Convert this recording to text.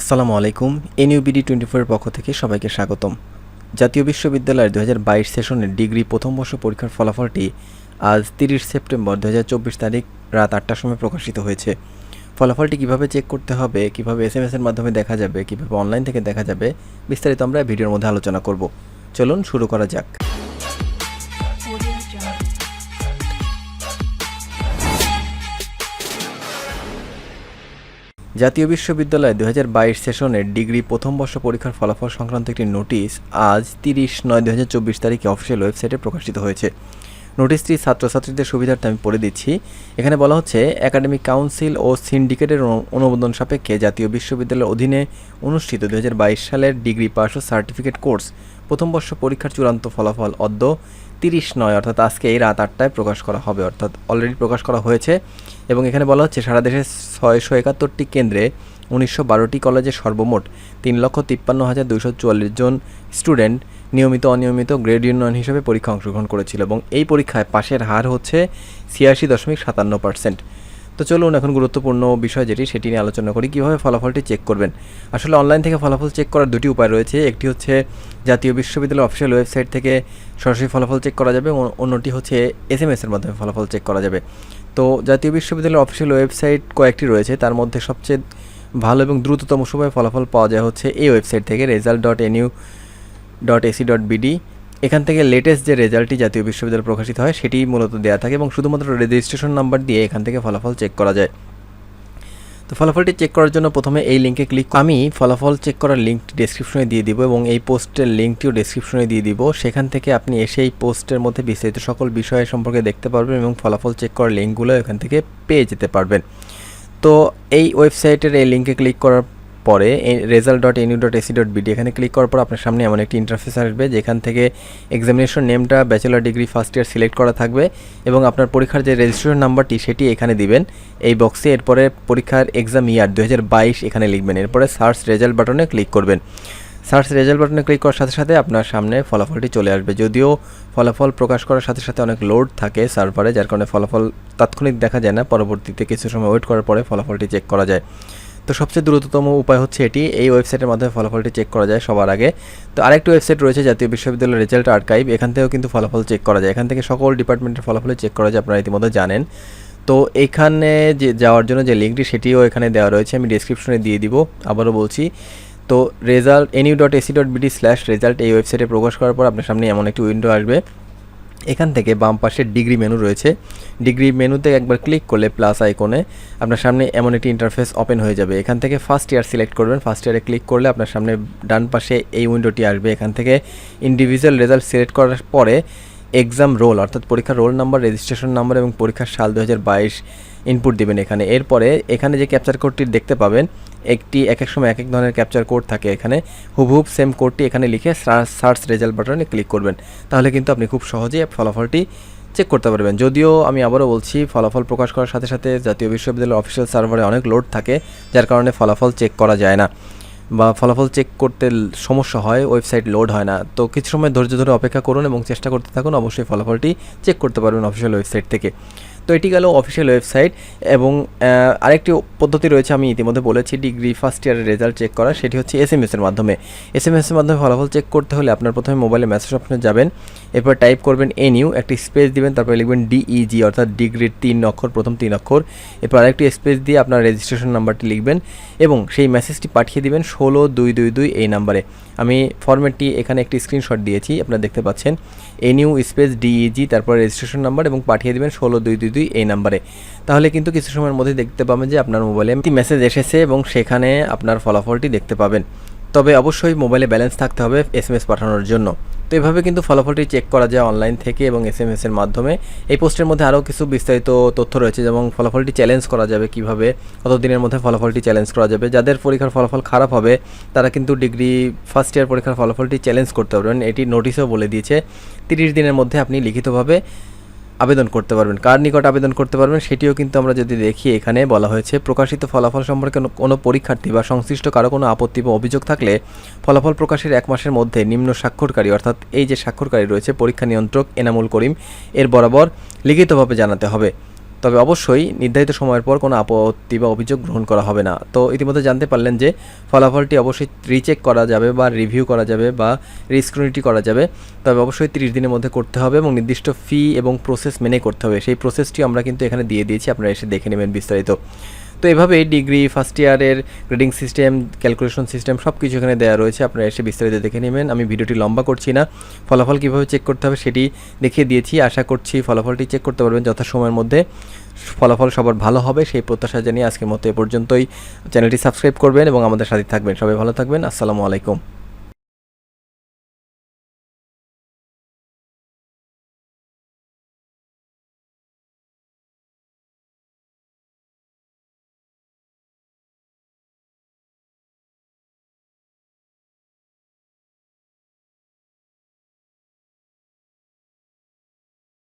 আসসালামু আলাইকুম এনইউবিডি টোয়েন্টি ফোরের পক্ষ থেকে সবাইকে স্বাগতম। জাতীয় বিশ্ববিদ্যালয়ের দু হাজার বাইশ সেশনের ডিগ্রি প্রথম বর্ষ পরীক্ষার ফলাফলটি আজ তিরিশ সেপ্টেম্বর দু হাজার চব্বিশ তারিখ রাত আটটার সময় প্রকাশিত হয়েছে। ফলাফলটি কীভাবে চেক করতে হবে, কীভাবে এস এম এর মাধ্যমে দেখা যাবে, কীভাবে অনলাইন থেকে দেখা যাবে, বিস্তারিত আমরা ভিডিওর মধ্যে আলোচনা করব। চলুন শুরু করা যাক। জাতীয় বিশ্ববিদ্যালয় দু হাজার বাইশ সেশনের ডিগ্রি প্রথম বর্ষ পরীক্ষার ফলাফল সংক্রান্ত একটি নোটিশ আজ তিরিশ নয় দু হাজার চব্বিশ তারিখে অফিসিয়াল ওয়েবসাইটে প্রকাশিত হয়েছে। নোটিশটি ছাত্রছাত্রীদের সুবিধার্থে আমি পড়ে দিচ্ছি। এখানে বলা হচ্ছে, একাডেমিক কাউন্সিল ও সিন্ডিকেটের অনুমোদন সাপেক্ষে জাতীয় বিশ্ববিদ্যালয়ের অধীনে অনুষ্ঠিত দু হাজার বাইশ সালের ডিগ্রি পাস ও সার্টিফিকেট কোর্স প্রথম বর্ষ পরীক্ষার চূড়ান্ত ফলাফল অদ্য তিরিশ নয়, অর্থাৎ আজকে এই রাত আটটায় প্রকাশ করা হবে, অর্থাৎ অলরেডি প্রকাশ করা হয়েছে। এবং এখানে বলা হচ্ছে, সারা দেশে ছয়শো একাত্তরটি কেন্দ্রে উনিশশো বারোটি কলেজে সর্বমোট তিন লক্ষ তিপ্পান্ন হাজার দুইশো চুয়াল্লিশ জন স্টুডেন্ট নিয়মিত অনিয়মিত গ্রেড ইউনিয়ন হিসেবে পরীক্ষা অংশগ্রহণ করেছিল। এবং এই পরীক্ষায় পাশের হার হচ্ছে ছিয়াশি দশমিক সাতান্ন পার্সেন্ট। তো চলুন এখন গুরুত্বপূর্ণ বিষয় যেটি, সেটি নিয়ে আলোচনা করি। কীভাবে ফলাফলটি চেক করবেন? আসলে অনলাইন থেকে ফলাফল চেক করার দুটি উপায় রয়েছে। একটি হচ্ছে জাতীয় বিশ্ববিদ্যালয় অফিসিয়াল ওয়েবসাইট থেকে সরাসরি ফলাফল চেক করা যাবে অন্যটি হচ্ছে এস এম এসের মাধ্যমে ফলাফল চেক করা যাবে। তো জাতীয় বিশ্ববিদ্যালয়ের অফিসিয়াল ওয়েবসাইট কয়েকটি রয়েছে। তার মধ্যে সবচেয়ে ভালো এবং দ্রুততম সময়ে ফলাফল পাওয়া যায় হচ্ছে এই ওয়েবসাইট থেকে result dot NU dot AC dot BD. এখান থেকে লেটেস্ট যে রেজাল্টটি জাতীয় বিশ্ববিদ্যালয়ে প্রকাশিত হয়, সেটি মূলত দেওয়া থাকে এবং শুধুমাত্র রেজিস্ট্রেশন নাম্বার দিয়ে এখান থেকে ফলাফল চেক করা যায়। তো ফলাফলটি চেক করার জন্য প্রথমে এই লিঙ্কে ক্লিক আমি ফলাফল চেক করার লিঙ্কটি ডেসক্রিপশনে দিয়ে দিব এবং এই পোস্টের লিঙ্কটিও ডেসক্রিপশনে দিয়ে দিব। সেখান থেকে আপনি এসে এই পোস্টের মধ্যে বিস্তারিত সকল বিষয় সম্পর্কে দেখতে পারবেন এবং ফলাফল চেক করার লিঙ্কগুলো এখান থেকে পেয়ে যেতে পারবেন। তো এই ওয়েবসাইটের এই লিঙ্কে ক্লিক করার পরে result dot NU dot AC dot BD এখানে ক্লিক করার পর আপনার সামনে এমন একটি ইন্টারফেস আসবে, যেখান থেকে এক্সামিনেশন নেমটা bachelor degree first year select করা থাকবে এবং আপনার পরীক্ষার যে রেজিস্ট্রেশন নাম্বারটি সেটি এখানে দিবেন। এই বক্সে এরপরে পরীক্ষার এক্সাম ইয়ার দু হাজার বাইশ এখানে লিখবেন। এরপরে সার্চ রেজাল্ট বাটনে ক্লিক করবেন। সার্চ রেজাল্ট বাটনে ক্লিক করার সাথে সাথে আপনার সামনে ফলাফলটি চলে আসবে। যদিও ফলাফল প্রকাশ করার সাথে সাথে অনেক লোড থাকে সার্ভারে যার কারণে ফলাফল তাৎক্ষণিক দেখা যায় না। পরবর্তীতে কিছু সময় ওয়েট করার পরে ফলাফলটি চেক করা যায়। তো সবচেয়ে দ্রুততম উপায় হচ্ছে এটি। এই ওয়েবসাইটের মাধ্যমে ফলাফলটি চেক করা যায় সবার আগে। তো আরেকটি ওয়েবসাইট রয়েছে জাতীয় বিশ্ববিদ্যালয়ের রেজাল্ট আর্কাইভ। এখান থেকেও কিন্তু ফলাফল চেক করা যায়। এখান থেকে সকল ডিপার্টমেন্টের ফলাফল চেক করা যায়, আপনারা ইতিমধ্যে জানেন। তো এখানে যে, যাওয়ার জন্য যে লিঙ্কটি সেটিও এখানে দেওয়া রয়েছে। আমি ডিসক্রিপশনে দিয়ে দিব, আবারও বলছি। তো result NU dot AC dot BD slash result এই ওয়েবসাইটে প্রকাশ করার পর আপনার সামনে এমন একটি উইন্ডো আসবে। এখান থেকে বাম পাশে ডিগ্রি মেনু রয়েছে। ডিগ্রি মেনুতে একবার ক্লিক করলে প্লাস আইকনে আপনার সামনে এমন একটি ইন্টারফেস ওপেন হয়ে যাবে। এখান থেকে ফার্স্ট ইয়ার সিলেক্ট করবেন। ফার্স্ট ইয়ারে ক্লিক করলে আপনার সামনে ডান পাশে এই উইন্ডোটি আসবে। এখান থেকে ইন্ডিভিজুয়াল রেজাল্ট সিলেক্ট করার পরে এক্সাম রোল অর্থাৎ পরীক্ষার রোল নাম্বার রেজিস্ট্রেশন নাম্বার এবং পরীক্ষার সাল দু হাজার বাইশ ইনপুট দিবেন এখানে। এরপরে এখানে যে ক্যাপচার কোডটি দেখতে পাবেন, একটি এক এক সময় এক এক ধরনের ক্যাপচার কোড থাকে এখানে। হুবহুব সেম কোডটি এখানে লিখে সার্চ রেজাল্ট বাটনে ক্লিক করবেন। তাহলে কিন্তু আপনি খুব সহজেই ফলাফলটি চেক করতে পারবেন। যদিও আমি আবারও বলছি, ফলাফল প্রকাশ করার সাথে সাথে জাতীয় বিশ্ববিদ্যালয়ের অফিসিয়াল সার্ভারে অনেক লোড থাকে, যার কারণে ফলাফল চেক করা যায় না। বা ফলাফল চেক করতে সমস্যা হয় ওয়েবসাইট লোড হয় না, তো কিছু সময় ধৈর্য ধরে অপেক্ষা করুন এবং চেষ্টা করতে থাকুন, অবশ্যই ফলাফলটি চেক করতে পারবেন অফিসিয়াল ওয়েবসাইট থেকে। তো এটি গেল অফিসিয়াল ওয়েবসাইট এবং আরেকটি পদ্ধতি রয়েছে আমি ইতিমধ্যে বলেছি ডিগ্রি ফার্স্ট ইয়ারের রেজাল্ট চেক করা, সেটি হচ্ছে এস এম এসের মাধ্যমে। এস এম এর মাধ্যমে ফলাফল চেক করতে হলে আপনার প্রথমে মোবাইলে মেসেজ অপশনে যাবেন, এরপর টাইপ করবেন এন ইউ একটি স্পেস দিবেন, তারপরে লিখবেন ডিইজি অর্থাৎ ডিগ্রির তিন অক্ষর, প্রথম তিন অক্ষর। এরপর আরেকটি স্পেস দিয়ে আপনার রেজিস্ট্রেশন নাম্বারটি লিখবেন এবং সেই মেসেজটি পাঠিয়ে দিবেন ষোলো দুই দুই দুই এই নাম্বারে আমি ফরম্যাটটি এখানে একটি স্ক্রিনশট দিয়েছি, আপনারা দেখতে পাচ্ছেন। এন ইউ স্পেস ডিইজি তারপর রেজিস্ট্রেশন নাম্বার এবং পাঠিয়ে দিবেন ষোলো দুই দুই দুই এই নাম্বারে। তাহলে কিন্তু কিছু সময়ের মধ্যে দেখতে পাবেন যে আপনার মোবাইলে একটি মেসেজ এসেছে এবং সেখানে আপনার ফলাফলটি দেখতে পাবেন। তবে অবশ্যই মোবাইলে ব্যালেন্স থাকতে হবে এস এম এস পাঠানোর জন্য। তো এভাবে কিন্তু ফলাফলটি চেক করা যায় অনলাইন থেকে এবং এস এম এস এর মাধ্যমে। এই পোস্টের মধ্যে আরও কিছু বিস্তারিত তথ্য রয়েছে যেমন ফলাফলটি চ্যালেঞ্জ করা যাবে কীভাবে কত দিনের মধ্যে ফলাফলটি চ্যালেঞ্জ করা যাবে। যাদের পরীক্ষার ফলাফল খারাপ হবে, তারা কিন্তু ডিগ্রি ফার্স্ট ইয়ার পরীক্ষার ফলাফলটি চ্যালেঞ্জ করতে পারবেন। এটি নোটিশও বলে দিয়েছে। তিরিশ দিনের মধ্যে আপনি লিখিতভাবে আবেদন করতে পারবেন। কার নিকট আবেদন করতে পারবেন সেটিও কিন্তু আমরা যদি দেখি, এখানে বলা হয়েছে, প্রকাশিত ফলাফল সম্পর্কে কোনো- পরীক্ষার্থী বা সংশ্লিষ্ট কারও কোনো আপত্তি বা অভিযোগ থাকলে ফলাফল প্রকাশের এক মাসের মধ্যে নিম্ন স্বাক্ষরকারী অর্থাৎ এই যে স্বাক্ষরকারী রয়েছে, পরীক্ষা নিয়ন্ত্রক এনামুল করিম, এর বরাবর লিখিতভাবে জানাতে হবে। তবে অবশ্যই নির্ধারিত সময়ের পর কোনো আপত্তি বা অভিযোগ গ্রহণ করা হবে না। তো ইতিমধ্যে জানতে পারলেন যে ফলাফলটি অবশ্যই রিচেক করা যাবে বা রিভিউ করা যাবে বা রিস্ক্রুনিটি করা যাবে। তবে অবশ্যই তিরিশ দিনের মধ্যে করতে হবে এবং নির্দিষ্ট ফি এবং প্রসেস মেনে করতে হবে। সেই প্রসেসটি আমরা কিন্তু এখানে দিয়ে দিয়েছি। আপনারা এসে দেখে নেবেন বিস্তারিত। তো এভাবেই ডিগ্রি ফার্স্ট ইয়ারের গ্রেডিং সিস্টেম ক্যালকুলেশন সিস্টেম সব কিছু এখানে দেওয়া রয়েছে। আপনারা এসে বিস্তারিত দেখে নেবেন। আমি ভিডিওটি লম্বা করছি না। ফলাফল কীভাবে চেক করতে হবে সেটি দেখিয়ে দিয়েছি। আশা করছি ফলাফলটি চেক করতে পারবেন যথাসময়ের মধ্যে। ফলাফল সবার ভালো হবে সেই প্রত্যাশা জানিয়ে আজকের মতো এ পর্যন্তই। চ্যানেলটি সাবস্ক্রাইব করবেন এবং আমাদের সাথে থাকবেন। সবাই ভালো থাকবেন। আসসালামু আলাইকুম।